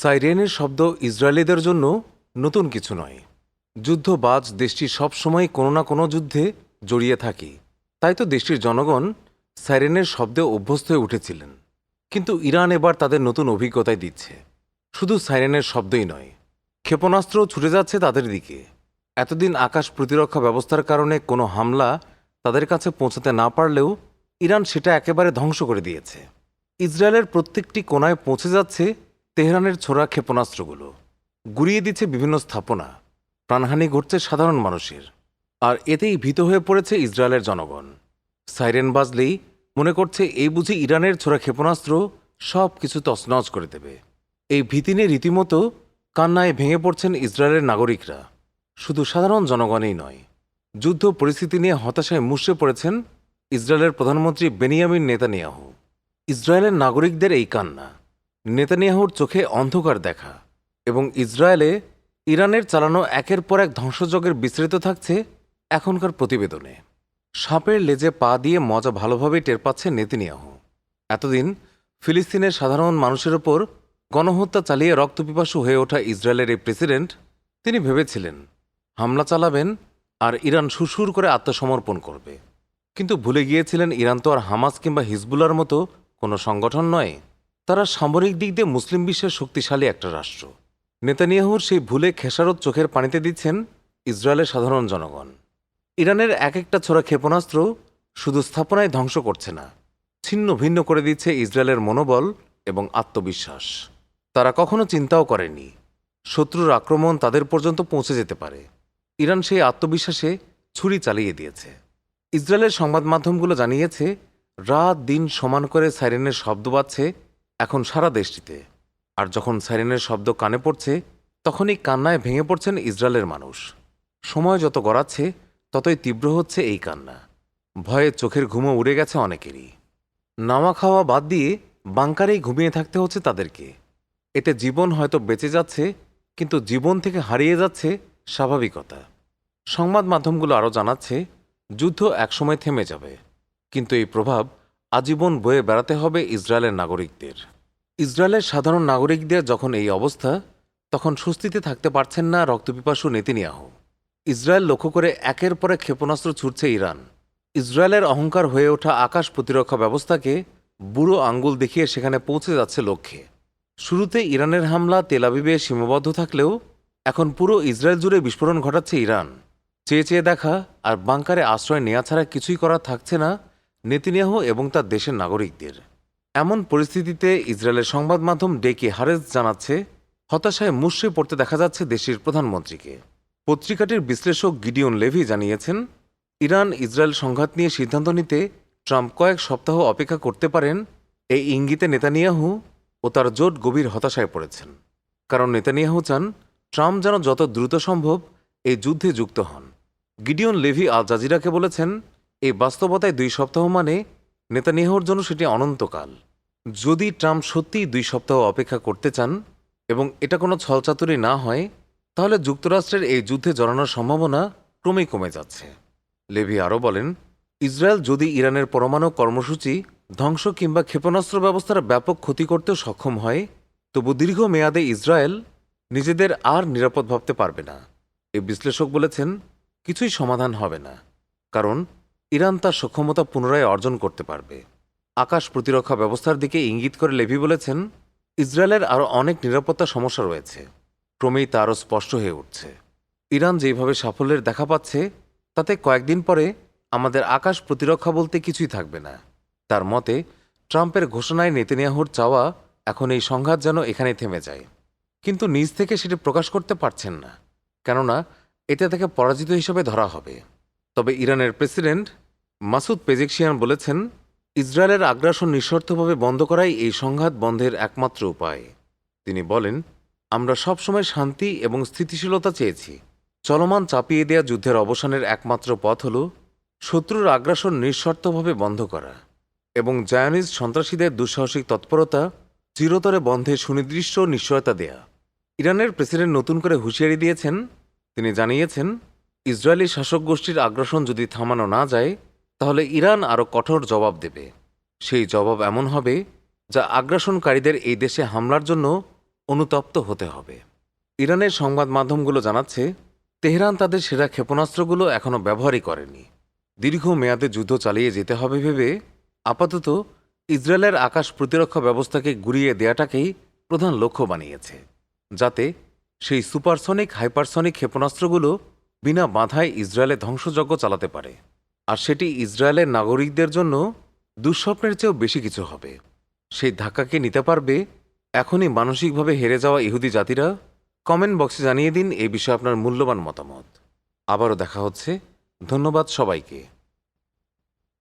সাইরেনের শব্দ ইসরায়েলিদের জন্য নতুন কিছু নয়। যুদ্ধবাজ দেশটি সবসময় কোনো না কোনো যুদ্ধে জড়িয়ে থাকে। তাই তো দেশটির জনগণ সাইরেনের শব্দে অভ্যস্ত হয়ে উঠেছিলেন। কিন্তু ইরান এবার তাদের নতুন অভিজ্ঞতায় দিচ্ছে। শুধু সাইরেনের শব্দই নয়, ক্ষেপণাস্ত্র ছুটে যাচ্ছে তাদের দিকে। এতদিন আকাশ প্রতিরক্ষা ব্যবস্থার কারণে কোনো হামলা তাদের কাছে পৌঁছাতে না পারলেও ইরান সেটা একেবারে ধ্বংস করে দিয়েছে। ইসরায়েলের প্রত্যেকটি কোনায় পৌঁছে যাচ্ছে তেহরানের ছোড়া ক্ষেপণাস্ত্রগুলো গুড়িয়ে দিচ্ছে বিভিন্ন স্থাপনা। প্রাণহানি ঘটছে সাধারণ মানুষের। আর এতেই ভীত হয়ে পড়েছে ইসরায়েলের জনগণ। সাইরেন বাজলেই মনে করছে এই বুঝি ইরানের ছোড়া ক্ষেপণাস্ত্র সব কিছু তছনছ করে দেবে। এই ভীতি নিয়ে রীতিমতো কান্নায় ভেঙে পড়ছেন ইসরায়েলের নাগরিকরা। শুধু সাধারণ জনগণই নয়, যুদ্ধ পরিস্থিতি নিয়ে হতাশায় মুষড়ে পড়েছেন ইসরায়েলের প্রধানমন্ত্রী বেনিয়ামিন নেতানিয়াহু। ইসরায়েলের নাগরিকদের এই কান্না নেতানিয়াহুর চোখে অন্ধকার দেখা এবং ইসরায়েলে ইরানের চালানো একের পর এক ধ্বংসযজ্ঞের বিস্তৃত থাকছে এখনকার প্রতিবেদনে। সাপের লেজে পা দিয়ে মজা ভালোভাবেই টের পাচ্ছে নেতিনিয়াহু। এতদিন ফিলিস্তিনের সাধারণ মানুষের ওপর গণহত্যা চালিয়ে রক্তপিপাসু হয়ে ওঠা ইসরায়েলের এই প্রেসিডেন্ট, তিনি ভেবেছিলেন, হামলা চালাবেন আর ইরান সুসুর করে আত্মসমর্পণ করবে। কিন্তু ভুলে গিয়েছিলেন ইরান তো আর হামাস কিংবা হিজবুলার মতো কোনো সংগঠন নয়। তারা সামরিক দিক দিয়ে মুসলিম বিশ্বের শক্তিশালী একটা রাষ্ট্র। নেতানিয়াহুর সেই ভুলে খেসারত চোখের পানিতে দিচ্ছেন ইসরায়েলের সাধারণ জনগণ। ইরানের এক একটা ছোড়া ক্ষেপণাস্ত্র শুধু স্থাপনায় ধ্বংস করছে না, ছিন্ন ভিন্ন করে দিচ্ছে ইসরায়েলের মনোবল এবং আত্মবিশ্বাস। তারা কখনো চিন্তাও করেনি, শত্রুর আক্রমণ তাদের পর্যন্ত পৌঁছে যেতে পারে। ইরান সেই আত্মবিশ্বাসে ছুরি চালিয়ে দিয়েছে। ইসরায়েলের সংবাদ মাধ্যমগুলো জানিয়েছে, রাত দিন সমান করে সাইরেনের শব্দ বাজছে এখন সারা দেশটিতে। আর যখন সাইরেনের শব্দ কানে পড়ছে, তখনই কান্নায় ভেঙে পড়ছেন ইসরায়েলের মানুষ। সময় যত গড়াচ্ছে, ততই তীব্র হচ্ছে এই কান্না। ভয়ে চোখের ঘুমো উড়ে গেছে অনেকেরই। নামা খাওয়া বাদ দিয়ে বাংকারেই ঘুমিয়ে থাকতে হচ্ছে তাদেরকে। এতে জীবন হয়তো বেঁচে যাচ্ছে, কিন্তু জীবন থেকে হারিয়ে যাচ্ছে স্বাভাবিকতা। সংবাদ মাধ্যমগুলো আরও জানাচ্ছে, যুদ্ধ একসময় থেমে যাবে। কিন্তু এই প্রভাব আজীবন বয়ে বেড়াতে হবে ইসরায়েলের নাগরিকদের। ইসরায়েলের সাধারণ নাগরিকদের যখন এই অবস্থা, তখন স্বস্তিতে থাকতে পারছেন না রক্তপিপাসু নেতিনিয়াহু। ইসরায়েল লক্ষ্য করে একের পরে ক্ষেপণাস্ত্র ছুটছে ইরান। ইসরায়েলের অহংকার হয়ে ওঠা আকাশ প্রতিরক্ষা ব্যবস্থাকে বুড়ো আঙ্গুল দেখিয়ে সেখানে পৌঁছে যাচ্ছে লক্ষ্যে। শুরুতে ইরানের হামলা তেলাবিবে সীমাবদ্ধ থাকলেও এখন পুরো ইসরায়েল জুড়ে বিস্ফোরণ ঘটাচ্ছে ইরান। চেয়ে চেয়ে দেখা আর বাংকারে আশ্রয় নেওয়া ছাড়া কিছুই করা থাকছে না নেতিনিয়াহু এবং তার দেশের নাগরিকদের। এমন পরিস্থিতিতে ইসরায়েলের সংবাদ মাধ্যম ডেকে হারেজ জানাচ্ছে, হতাশায় মুষড়ে পড়তে দেখা যাচ্ছে দেশের প্রধানমন্ত্রীকে। পত্রিকাটির বিশ্লেষক গিডিয়ন লেভি জানিয়েছেন, ইরান ইসরায়েল সংঘাত নিয়ে সিদ্ধান্ত নিতে ট্রাম্প কয়েক সপ্তাহ অপেক্ষা করতে পারেন, এই ইঙ্গিতে নেতানিয়াহু ও তার জোট গভীর হতাশায় পড়েছেন। কারণ নেতানিয়াহু চান ট্রাম্প যেন যত দ্রুত সম্ভব এই যুদ্ধে যুক্ত হন। গিডিয়ন লেভি আল জাজিরাকে বলেছেন এই বাস্তবতায় দুই সপ্তাহ মানে নেতানিয়াহুর জন্য সেটি অনন্তকাল। যদি ট্রাম্প সত্যিই দুই সপ্তাহ অপেক্ষা করতে চান এবং এটা কোনো ছলচাতুরি না হয়, তাহলে যুক্তরাষ্ট্রের এই যুদ্ধে জড়ানোর সম্ভাবনা ক্রমেই কমে যাচ্ছে। লেভি আরও বলেন, ইসরায়েল যদি ইরানের পরমাণু কর্মসূচি ধ্বংস কিংবা ক্ষেপণাস্ত্র ব্যবস্থার ব্যাপক ক্ষতি করতেও সক্ষম হয়, তবু দীর্ঘ মেয়াদে ইসরায়েল নিজেদের আর নিরাপদ ভাবতে পারবে না। এই বিশ্লেষক বলেছেন, কিছুই সমাধান হবে না। কারণ ইরান তার সক্ষমতা পুনরায় অর্জন করতে পারবে। আকাশ প্রতিরক্ষা ব্যবস্থার দিকে ইঙ্গিত করে লেভি বলেছেন, ইসরায়েলের আরও অনেক নিরাপত্তা সমস্যা রয়েছে। ক্রমেই তা আরও স্পষ্ট হয়ে উঠছে। ইরান যেভাবে সাফল্যের দেখা পাচ্ছে, তাতে কয়েকদিন পরে আমাদের আকাশ প্রতিরক্ষা বলতে কিছুই থাকবে না। তার মতে, ট্রাম্পের ঘোষণায় নেতেনিয়াহুর চাওয়া এখন এই সংঘাত যেন এখানে থেমে যায়। কিন্তু নিজ থেকে সেটি প্রকাশ করতে পারছেন না, কেননা এতে তাকে পরাজিত হিসেবে ধরা হবে। তবে ইরানের প্রেসিডেন্ট মাসুদ পেজেকশিয়ান বলেছেন, ইসরায়েলের আগ্রাসন নিঃশর্তভাবে বন্ধ করাই এই সংঘাত বন্ধের একমাত্র উপায়। তিনি বলেন, আমরা সবসময় শান্তি এবং স্থিতিশীলতা চেয়েছি। চলমান চাপিয়ে দেয়া যুদ্ধের অবসানের একমাত্র পথ হল শত্রুর আগ্রাসন নিঃশর্তভাবে বন্ধ করা এবং জায়ানিজ সন্ত্রাসীদের দুঃসাহসিক তৎপরতা চিরতরে বন্ধে সুনির্দিষ্ট নিশ্চয়তা দেয়া। ইরানের প্রেসিডেন্ট নতুন করে হুঁশিয়ারি দিয়েছেন, তিনি জানিয়েছেন ইসরায়েলি শাসক গোষ্ঠীর আগ্রাসন যদি থামানো না যায়, তাহলে ইরান আরও কঠোর জবাব দেবে। সেই জবাব এমন হবে যা আগ্রাসনকারীদের এই দেশে হামলার জন্য অনুতপ্ত হতে হবে। ইরানের সংবাদ মাধ্যমগুলো জানাচ্ছে, তেহরান তাদের সেরা ক্ষেপণাস্ত্রগুলো এখনও ব্যবহারই করেনি। দীর্ঘ মেয়াদে যুদ্ধ চালিয়ে যেতে হবে ভেবে আপাতত ইসরায়েলের আকাশ প্রতিরক্ষা ব্যবস্থাকে গুড়িয়ে দেয়াটাকেই প্রধান লক্ষ্য বানিয়েছে, যাতে সেই সুপারসনিক, হাইপারসনিক ক্ষেপণাস্ত্রগুলো বিনা বাধায় ইসরায়েলে ধ্বংসযজ্ঞ চালাতে পারে। আর সেটি ইসরায়েলের নাগরিকদের জন্য দুঃস্বপ্নের চেয়েও বেশি কিছু হবে। সেই ধাক্কাকে নিতে পারবে? এখনই মানসিকভাবে হেরে যাওয়া ইহুদি জাতিরা কমেন্ট বক্সে জানিয়ে দিন এই বিষয়ে আপনার মূল্যবান মতামত। আবারও দেখা হচ্ছে। ধন্যবাদ সবাইকে।